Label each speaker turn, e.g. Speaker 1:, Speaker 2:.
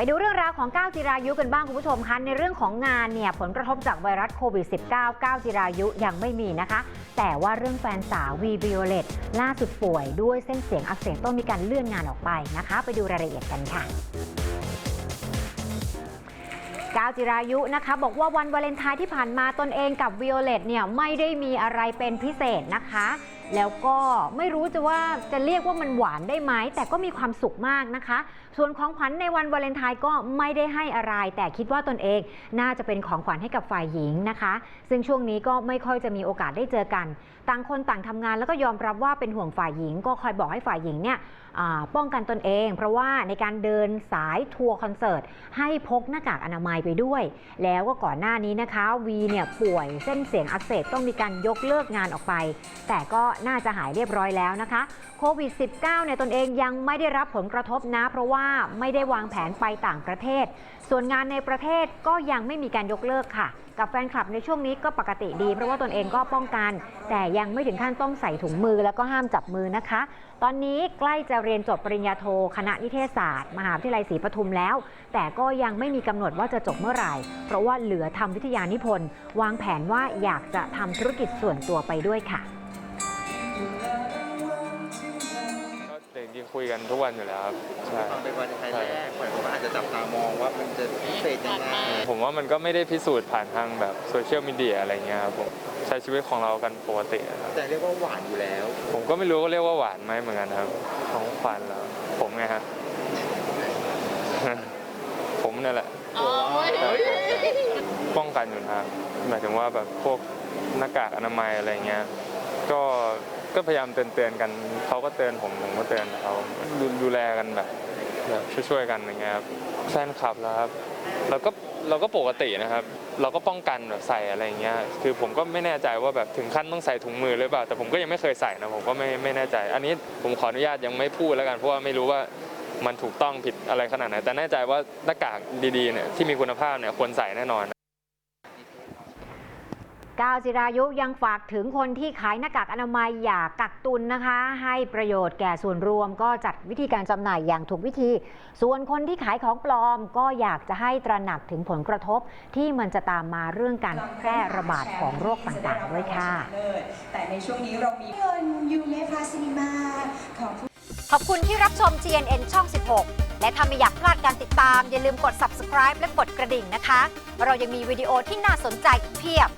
Speaker 1: ไปดูเรื่องราวของก้าวจิรายุกันบ้างคุณผู้ชมคะในเรื่องของงานเนี่ยผลกระทบจากไวรัสโควิด -19 ก้าวจิรายุยังไม่มีนะคะ แต่ว่าเรื่องแฟนสาววีบิโอเลตล่าสุดป่วยด้วยเส้นเสียงอักเสบต้องมีการเลื่อนงานออกไปนะคะ ไปดูรายละเอียดกันค่ะก้าวจิรายุนะคะบอกว่าวันวาเลนไทน์ที่ผ่านมาตนเองกับวิโอเลตเนี่ยไม่ได้มีอะไรเป็นพิเศษนะคะ แล้วก็ไม่รู้จะว่าจะเรียกว่ามันหวานได้ไหมแต่ก็มีความสุขมากนะคะ ส่วนของขวัญในวันวาเลนไทน์ก็ไม่ได้ให้อะไร แต่คิดว่าตนเองน่าจะเป็นของขวัญให้กับฝ่ายหญิงนะคะ ซึ่งช่วงนี้ก็ไม่ค่อยจะมีโอกาสได้เจอกัน ต่างคนต่างทำงานแล้วก็ยอมรับว่าเป็นห่วงฝ่ายหญิง ก็คอยบอกให้ฝ่ายหญิงเนี่ยป้องกันตนเอง เพราะว่าในการเดินสายทัวร์คอนเสิร์ตให้พกหน้ากากอนามัยไปด้วย แล้วก็ก่อนหน้านี้นะคะวีเนี่ยป่วยเส้นเสียงอักเสบต้องมีการยกเลิกงานออกไป แต่ก็น่าจะหายเรียบร้อยแล้วนะคะโควิด -19 เนี่ยตนเองยังไม่ได้รับผลกระทบนะ เพราะว่าไม่ได้วางแผนไปต่างประเทศ ส่วนงานในประเทศก็ยังไม่มีการยกเลิกค่ะ กับแฟนคลับในช่วงนี้ก็ปกติดี เพราะว่าตนเองก็ป้องกัน แต่ยังไม่ถึงขั้นต้องใส่ถุงมือแล้วก็ห้ามจับมือนะคะ ตอนนี้ใกล้จะเรียนจบปริญญาโทคณะนิเทศศาสตร์ มหาวิทยาลัยศรีปทุมแล้ว แต่ก็ยังไม่มีกำหนดว่าจะจบเมื่อไหร่ เพราะว่าเหลือทำวิทยานิพนธ์วางแผนว่าอยากจะทำธุรกิจส่วนตัวไปด้วยค่ะ
Speaker 2: ก็เด็กที่คุยกันทุกวันอยู่แล้วครับใช่
Speaker 3: เป็นวันไทยแรกหลายคนก็อาจจะจับตามองว่ามันจะพิเศษยังไง
Speaker 2: ผมว่ามันก็ไม่ได้พิสูจน์ผ่านทางแบบโซเชียลมีเดียอะไรเงี้ยครับผมใช้ชีวิตของเรากันปกตินะครับ
Speaker 3: แต่เรียกว่าหวานอยู่แล้ว
Speaker 2: ผมก็ไม่รู้ว่าเรียกว่าหวานไหมเหมือนกันครับของขวัญแล้วผมไงฮะผมเนี่ยแหละป้องกันอยู่นะครับหมายถึงว่าแบบพวกหน้ากากอนามัยอะไรเงี้ยก็ ก็พยายามเตือนๆกันเขาก็เตือนผมผมก็เตือนเขาดูดูแลกันแบบแบบช่วยๆกันอย่างเงี้ยครับแฟนคลับแล้วครับเราก็เราก็ปกตินะครับ เราก็ป้องกันแบบใส่อะไรอย่างเงี้ยคือผมก็ไม่แน่ใจว่าแบบถึงขั้นต้องใส่ถุงมือหรือเปล่าแต่ผมก็ยังไม่เคยใส่นะผมก็ไม่ไม่แน่ใจ อันนี้ผมขออนุญาตยังไม่พูดแล้วกันเพราะว่าไม่รู้ว่ามันถูกต้องผิดอะไรขนาดไหนแต่แน่ใจว่าหน้ากากดีๆเนี่ยที่มีคุณภาพเนี่ยควรใส่แน่นอน
Speaker 1: ก้าวจิรายุยังฝากถึงคนที่ขายหน้ากากอนามัยอย่ากักตุนนะคะ ให้ประโยชน์แก่ส่วนรวมก็จัดวิธีการจำหน่ายอย่างถูกวิธี ส่วนคนที่ขายของปลอมก็อยากจะให้ตระหนักถึงผลกระทบที่มันจะตามมาเรื่องการแพร่ระบาดของโรคต่างๆด้วยค่ะ
Speaker 4: แต่ในช่วงนี้เรามีเงินยูเนฟาซินิมาของ
Speaker 1: ขอบคุณที่รับชม GNN ช่อง 16 และถ้าไม่อยากพลาดการติดตาม อย่าลืมกด subscribe และกดกระดิ่งนะคะ เรายังมีวิดีโอที่น่าสนใจอีกเพียบ